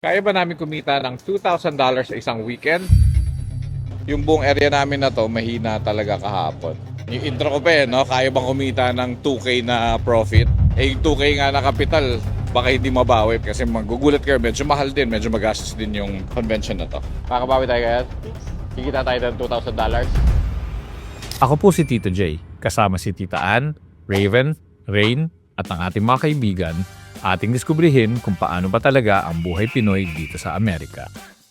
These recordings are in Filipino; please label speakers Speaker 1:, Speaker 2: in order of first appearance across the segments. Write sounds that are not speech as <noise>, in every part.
Speaker 1: Kaya ba namin kumita ng $2,000 sa isang weekend? Yung buong area namin na to, mahina talaga kahapon. Yung intro ko pa eh, no? Kaya bang kumita ng 2K na profit? Eh, yung 2K nga na kapital, baka hindi mabawi kasi magugulat kayo. Medyo mahal din, medyo magastos din yung convention na to. Makabawi tayo kaya? Kikita tayo ng $2,000?
Speaker 2: Ako po si Tito J, kasama si Tita Ann, Raven, Rain, at ang ating mga kaibigan, ating diskubrihin kung paano ba talaga ang buhay Pinoy dito sa Amerika.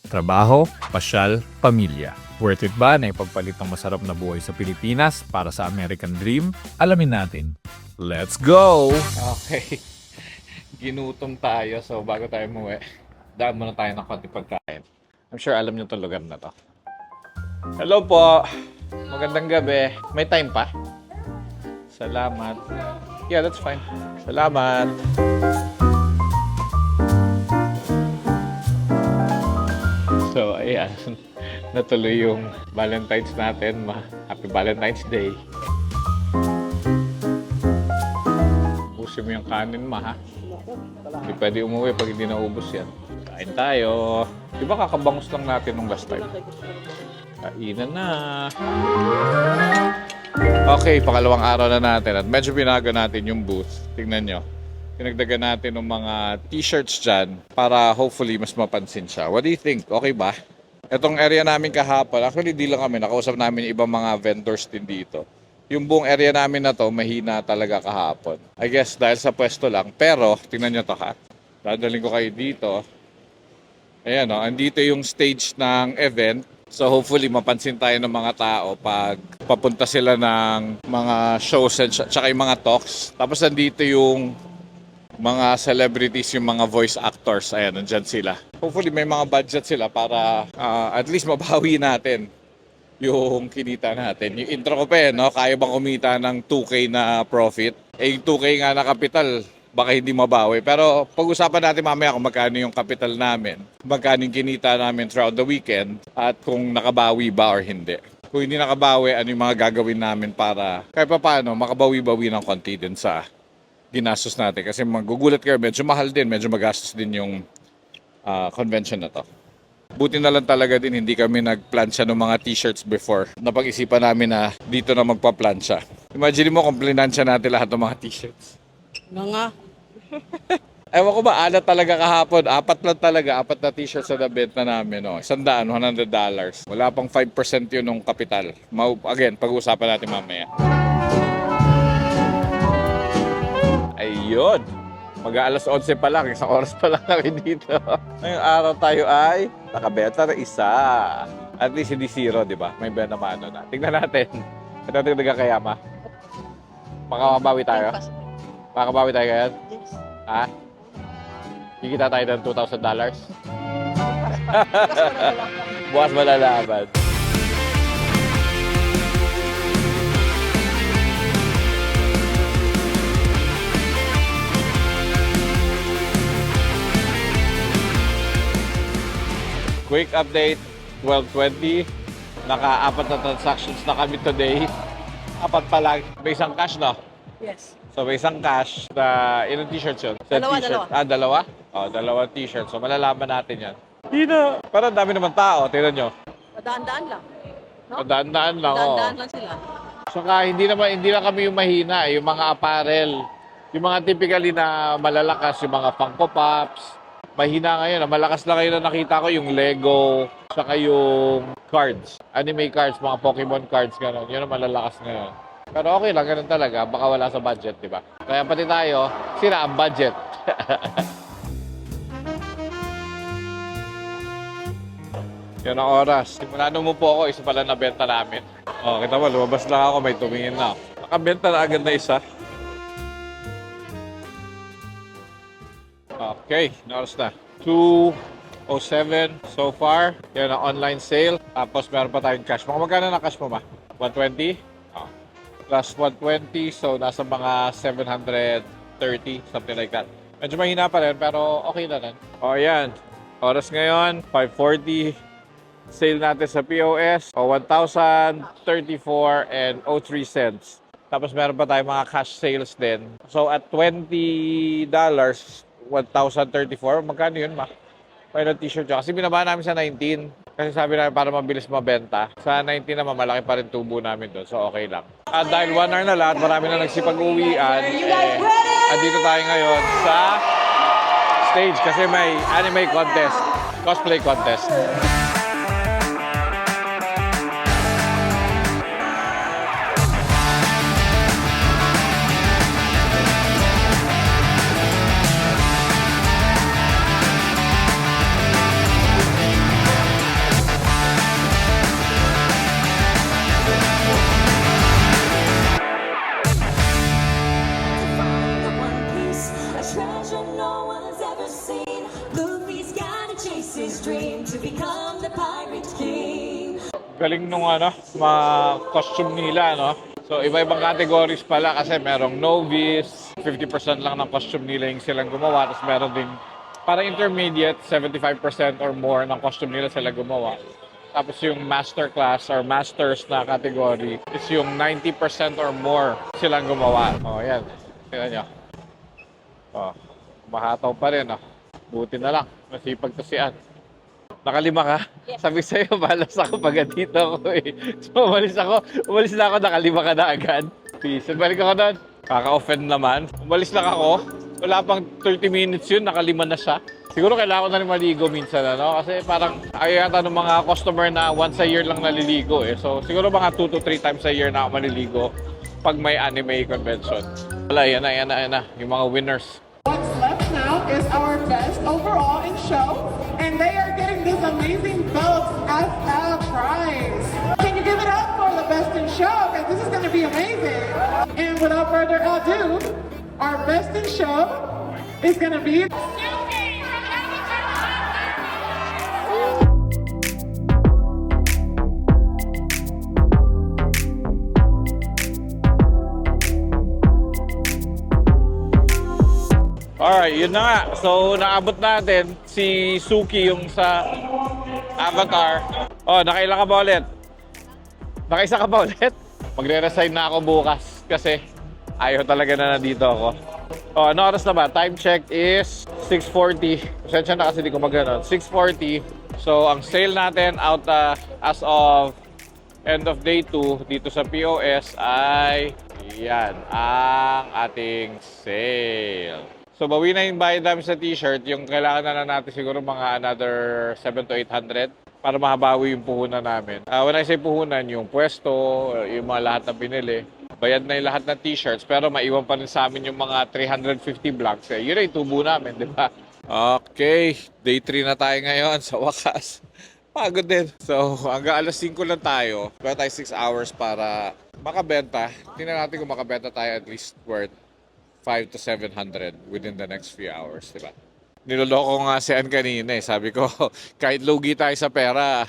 Speaker 2: Trabaho, pasyal, pamilya. Worth it ba na ipagpalit ng masarap na buhay sa Pilipinas para sa American Dream? Alamin natin. Let's go!
Speaker 1: Okay. <laughs> Ginutom tayo, so bago tayo umuwi, daan muna tayo ng konti pagkain. I'm sure alam niyo itong lugar na to. Hello po! Magandang gabi. May time pa? Salamat. Yeah, that's fine. Salamat. So, ayan. <laughs> Natuloy yung Valentine's natin. Happy Valentine's Day. Ubusin mo yung kanin, ma, ha? Hindi pwede umuwi pag hindi naubos yan. Kain tayo. Di ba kakabangus lang natin nung last time? Kainan na. Okay, pangalawang araw na natin at medyo binago natin yung booth. Tingnan nyo. Pinagdagan natin ng mga t-shirts dyan para hopefully mas mapansin siya. What do you think? Okay ba? Itong area namin kahapon, actually di lang kami, nakausap namin ibang mga vendors din dito. Yung buong area namin na to, mahina talaga kahapon. I guess dahil sa pwesto lang. Pero, tingnan nyo to ha. Dadalhin ko kayo dito. Ayan o, andito yung stage ng event. So hopefully mapansin tayo ng mga tao pag papunta sila ng mga shows and tsaka yung mga talks. Tapos nandito yung mga celebrities, yung mga voice actors. Ayan, nandyan sila. Hopefully may mga budget sila para ah, at least mabawi natin yung kinita natin. Yung intro ko pa eh, no? Kaya bang kumita ng 2K na profit? Eh, yung 2K nga na kapital, baka hindi mabawi. Pero pag-usapan natin mamaya kung magkano yung kapital namin, magkano yung kinita namin throughout the weekend, at kung nakabawi ba or hindi. Kung hindi nakabawi, ano yung mga gagawin namin para kahit pa paano, makabawi-bawi ng konti din sa ginastos natin. Kasi magugulat kayo, medyo mahal din, medyo magastos din yung ah, convention na to. Buti na lang talaga din hindi kami nagplansya ng mga t-shirts before. Napag-isipan namin na dito na magpa-plansya. Imagine mo kung plinansya natin lahat ng mga t-shirts.
Speaker 3: Mga <laughs>
Speaker 1: Ewan ko ba, alat talaga kahapon. Apat lang talaga, apat na t-shirts na nabenta namin. No? Sandaan, $100. Wala pang 5% yun ng kapital. Mau- Again, pag-uusapan natin mamaya. Ayun. Mag alas 11 pa lang, isang oras pa lang kami dito. <laughs> Ngayong araw tayo ay nakabenta na isa. At least hindi zero, di ba? May benta mano na. Tingnan natin. Ito tingnan kaya ma. Makakabawi tayo? Makakabawi tayo kaya?
Speaker 3: Yes.
Speaker 1: Ha? Kikita tayo ng $2,000? <laughs> Bukas malalaman. Quick update, 12.20. Naka-apat na transactions na kami today. Apat pa lang. May isang cash, no?
Speaker 3: Yes.
Speaker 1: So may isang cash na ilang t-shirts yun? Sa
Speaker 3: Dalawa,
Speaker 1: t-shirt.
Speaker 3: dalawa.
Speaker 1: Ah, dalawa? Oh, dalawa t-shirt. So malalaman natin yan. Dito. Parang dami naman tao. Tingnan nyo.
Speaker 3: Padaan-daan lang. No?
Speaker 1: Daan-daan lang. Oh.
Speaker 3: Padaan-daan lang sila.
Speaker 1: Saka hindi naman hindi lang kami yung mahina, eh, yung mga apparel. Yung mga typically na malalakas, yung mga Funko Pops. Mahina ngayon. Ang malakas lang ngayon na nakita ko yung Lego, saka yung cards. Anime cards, mga Pokemon cards, gano'n. Yun ang malalakas ngayon. Pero okay lang, ganun talaga. Baka wala sa budget, di ba? Kaya pati tayo, sira ang budget. <laughs> Yan ang oras. Simula nung po ako, isa pala nabenta namin. Oh, kita mo, lumabas lang ako, may tumingin na. Nakabenta na agad na isa. Okay, oras na. 2.07 so far. Yan ang online sale. Tapos meron pa tayong cash. Mga magkano na cash mo ba? 120? Plus 120, so nasa mga 730, something like that. Medyo mahina pa rin, pero okay na rin. O, oh, yan. Oras ngayon, 5.40 sale natin sa POS o 1,034 and 03 cents. Tapos meron pa tayong mga cash sales din. So at $20, 1,034, magkano yun ma? pilot t-shirt yun. Kasi binaba namin sa 19. Kasi sabi namin para mabilis mabenta. Sa 19 naman, malaki pa rin tubo namin doon. So, okay lang. At dahil one hour na lahat, marami na nagsipag-uwian. Eh, andito tayo ngayon sa stage kasi may anime contest. Cosplay contest.
Speaker 4: His dream to become the pirate king.
Speaker 1: Galing nung ano, mga costume nila, no? So, iba-ibang categories pala kasi merong novice, 50% lang ng costume nila yung silang gumawa. Tapos meron din, para intermediate, 75% or more ng costume nila sila gumawa. Tapos yung master class or masters na category is yung 90% or more silang gumawa. Oh, yan. Tingnan nyo. Oh, mahataw pa rin, oh. Buti na lang. Masipag to si Ann. Nakalima ka? Sabi sa'yo, balas ako pag dito ako eh. So, umalis ako. Umalis na ako, nakalima ka na agad. Peace. Balik ako doon. Kaka-offend naman. Umalis lang ako. Wala pang 30 minutes yun, nakalima na siya. Siguro kailangan ko na rin maligo minsan, ano? Kasi parang ayaw yata ng mga customer na once a year lang naliligo eh. So, siguro mga 2 to 3 times a year na ako maliligo pag may anime convention. Wala, yan na, yan na, yan na. Yung mga winners.
Speaker 5: What's left now is our best overall in show, and they are amazing belt as a prize. Can you give it up for the best in show? Because this is going to be amazing. And without further ado, our best in show is going to be.
Speaker 1: Alright, yun na nga. So, naabot natin si Suki yung sa Avatar. Oh, nakailan ka ba ulit? Nakaisa ka ba ulit? <laughs> Magre-resign na ako bukas kasi ayaw talaga na nandito ako. Oh, ano oras na ba? Time check is 6.40. Pasensya na kasi di ko magano. 6.40. So, ang sale natin out uh, as of end of day 2 dito sa POS ay yan ang ating sale. So bawi na yung bayad namin sa t-shirt, yung kailangan na lang natin siguro mga another 7 to 800 para mahabawi yung puhunan namin. Uh, when I say puhunan, yung pwesto, yung mga lahat na binili, bayad na yung lahat ng t-shirts pero maiwan pa rin sa amin yung mga 350 blocks. Eh, yun ay tubo namin, di ba? Okay, day 3 na tayo ngayon <laughs> sa wakas. Pagod din. So, hanggang alas 5 lang tayo. Kaya tayo 6 hours para makabenta. Tingnan natin kung makabenta tayo at least worth 5 to 700 within the next few hours, di ba? Niloloko ko nga si Ann kanina eh. Sabi ko, <laughs> kahit lugi tayo sa pera,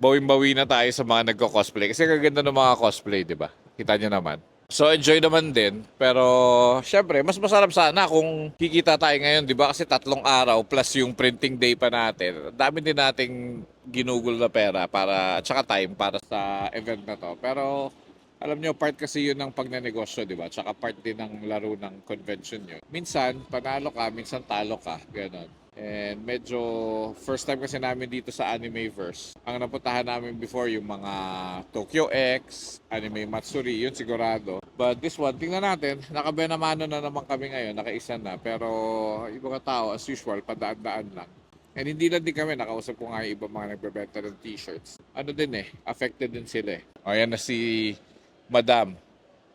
Speaker 1: bawin-bawi na tayo sa mga nagko-cosplay. Kasi kaganda ng mga cosplay, di ba? Kita nyo naman. So enjoy naman din, pero syempre mas masarap sana kung kikita tayo ngayon, 'di ba? Kasi tatlong araw plus yung printing day pa natin. Dami din nating ginugol na pera para at saka time para sa event na to. Pero alam nyo, part kasi yun ng pagnanegosyo, di ba? Tsaka part din ng laro ng convention yun. Minsan, panalo ka, minsan talo ka. Ganon. And medyo first time kasi namin dito sa Animeverse. Ang napuntahan namin before yung mga Tokyo X, Anime Matsuri, yun sigurado. But this one, tingnan natin, nakabenamano na naman kami ngayon, nakaisa na. Pero yung mga tao, as usual, padaan-daan lang. And hindi lang din kami, nakausap ko nga yung ibang mga nagbebenta ng t-shirts. Ano din eh, affected din sila eh. O yan na si Madam.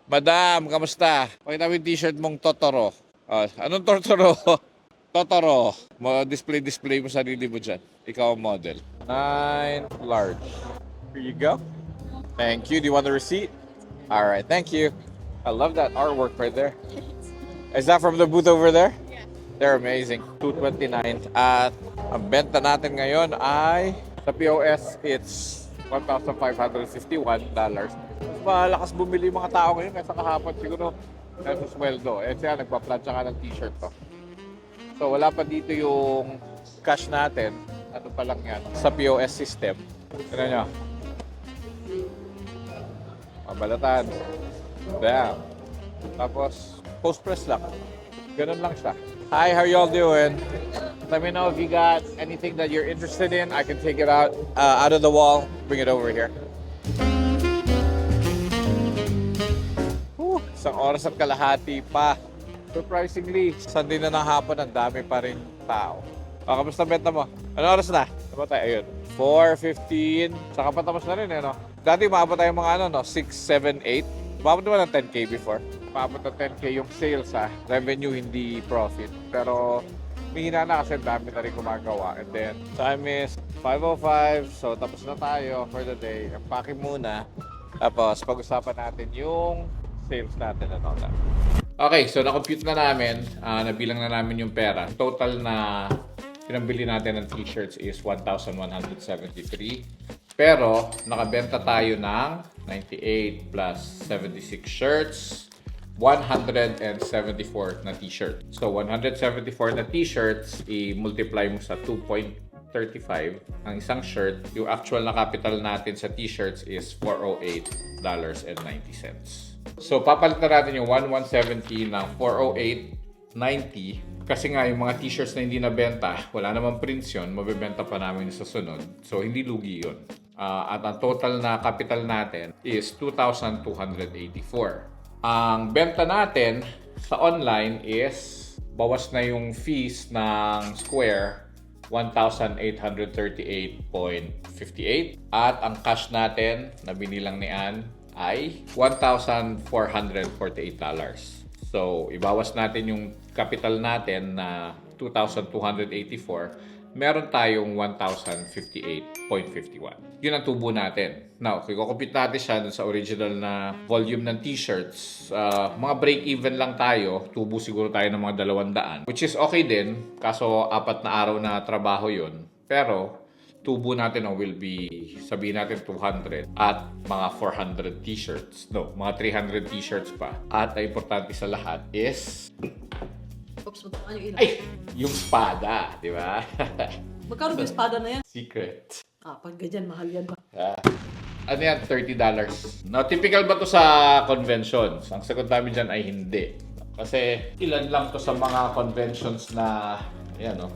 Speaker 1: Madam, kamusta? Pakita mo yung t-shirt mong Totoro. Oh, anong Totoro? <laughs> Totoro. Mo display-display mo sarili mo dyan. Ikaw ang model. Nine large. Here you go. Thank you. Do you want the receipt? All right. Thank you. I love that artwork right there. <laughs> Is that from the booth over there? Yeah. They're amazing. 229. At ang benta natin ngayon ay sa POS, it's $1,551. Mas malakas bumili yung mga tao ngayon kaysa kahapon. Siguro nasa sweldo. Eh siya, nagpa-plancha ka ng t-shirt to. So wala pa dito yung cash natin. Ano pa lang yan? Sa POS system. Tignan nyo. Mabalatan. Damn. Tapos, post press lang. Ganun lang siya. Hi, how y'all doing? Let me know if you got anything that you're interested in. I can take it out uh, out of the wall, bring it over here. Isang oras at kalahati pa. Surprisingly, Sunday na ng hapon, ang dami pa rin tao. Ah, kamusta benta mo? Ano oras na? Ano ba tayo? Ayun. 4.15. Saka patapos na rin eh, no? Dati umabot tayo mga ano, no? 6, 7, 8. Umabot naman ng 10k before. Umabot ng 10k yung sales, ha? Revenue, hindi profit. Pero, Mihina na kasi ang dami na rin gumagawa. And then, time is 5.05. So, tapos na tayo for the day. Packing muna. Tapos, pag-usapan natin yung sales natin and all that. Okay, so na-compute na namin. ah, nabilang na namin yung pera. Total na pinambili natin ng t-shirts is 1,173. Pero, nakabenta tayo ng 98 plus 76 shirts. 174 na t-shirt. So, 174 na t-shirts, i-multiply mo sa 2.35 ang isang shirt. Yung actual na capital natin sa t-shirts is $408.90. So, papalitan natin yung 1170 ng 408.90 kasi nga yung mga t-shirts na hindi nabenta, wala namang prints yun, mabibenta pa namin sa sunod. So, hindi lugi yun. Ah, at ang total na capital natin is 2,284. Ang benta natin sa online is bawas na yung fees ng Square 1,838.58 at ang cash natin na binilang ni Ann ay $1,448. So, ibawas natin yung capital natin na 2,284 meron tayong 1,058.51. Yun ang tubo natin. Now, kung compute natin siya sa original na volume ng t-shirts, ah, mga break-even lang tayo. Tubo siguro tayo ng mga 200. Which is okay din, kaso apat na araw na trabaho yun. Pero, tubo natin oh, will be, sabihin natin 200 at mga 400 t-shirts. No, mga 300 t-shirts pa. At ang importante sa lahat is,
Speaker 3: Oops, magkano yung
Speaker 1: ay, yung spada, di ba? <laughs>
Speaker 3: Magkano yung espada na yan?
Speaker 1: Secret.
Speaker 3: Ah, pag ganyan, mahal yan ba?
Speaker 1: Ah. ano yan? $30. Now, typical ba to sa conventions? Ang sagot namin dyan ay hindi. Kasi ilan lang to sa mga conventions na, yan o,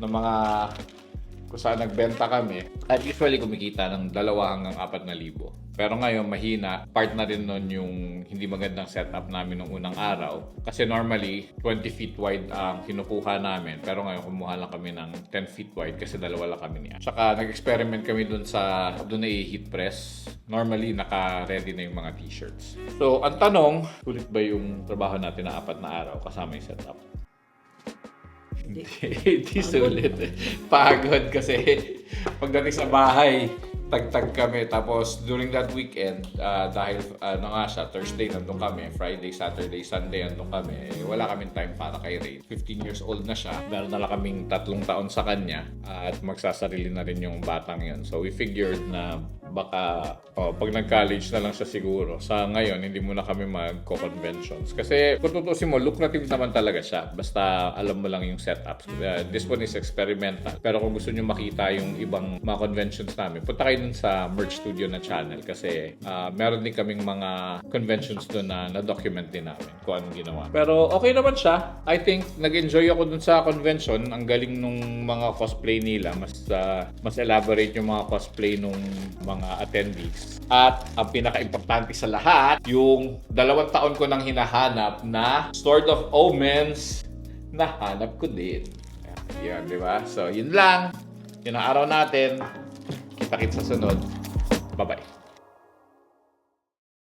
Speaker 1: na mga kung saan nagbenta kami. At usually kumikita ng dalawa hanggang apat na libo. Pero ngayon, mahina. Part na rin nun yung hindi magandang setup namin nung unang araw. Kasi normally, 20 feet wide ang kinukuha namin. Pero ngayon, kumuha lang kami ng 10 feet wide kasi dalawa lang kami niya. Tsaka, nag-experiment kami dun sa, dun na i-heat press. Normally, naka-ready na yung mga t-shirts. So, ang tanong, sulit ba yung trabaho natin na apat na araw kasama yung setup? Hindi. <laughs> Hindi sulit. Pagod kasi pagdating sa bahay, tagtag kami. Tapos during that weekend, ah, dahil ano nga siya, Thursday nandun kami, Friday, Saturday, Sunday nandun kami. Eh, wala kaming time para kay Ray. 15 years old na siya. Meron na lang kaming tatlong taon sa kanya. at magsasarili na rin yung batang yun. So we figured na baka oh, pag nag-college na lang siya siguro. Sa ngayon, hindi muna kami magko-conventions. Kasi kung tutusin mo, lucrative naman talaga siya. Basta alam mo lang yung setups. Uh, this one is experimental. Pero kung gusto nyo makita yung ibang mga conventions namin, punta kayo dun sa Merge Studio na channel. Kasi uh, meron din kaming mga conventions dun na na-document din namin kung anong ginawa. Pero okay naman siya. I think nag-enjoy ako dun sa convention. Ang galing nung mga cosplay nila. Mas, uh, mas elaborate yung mga cosplay nung mga attendees. At ang pinaka-importante sa lahat, yung dalawang taon ko nang hinahanap na Sword of Omens, nahanap ko din. Yan, di ba? So, yun lang. Yun ang araw natin. Kita-kits sa sunod. Bye-bye.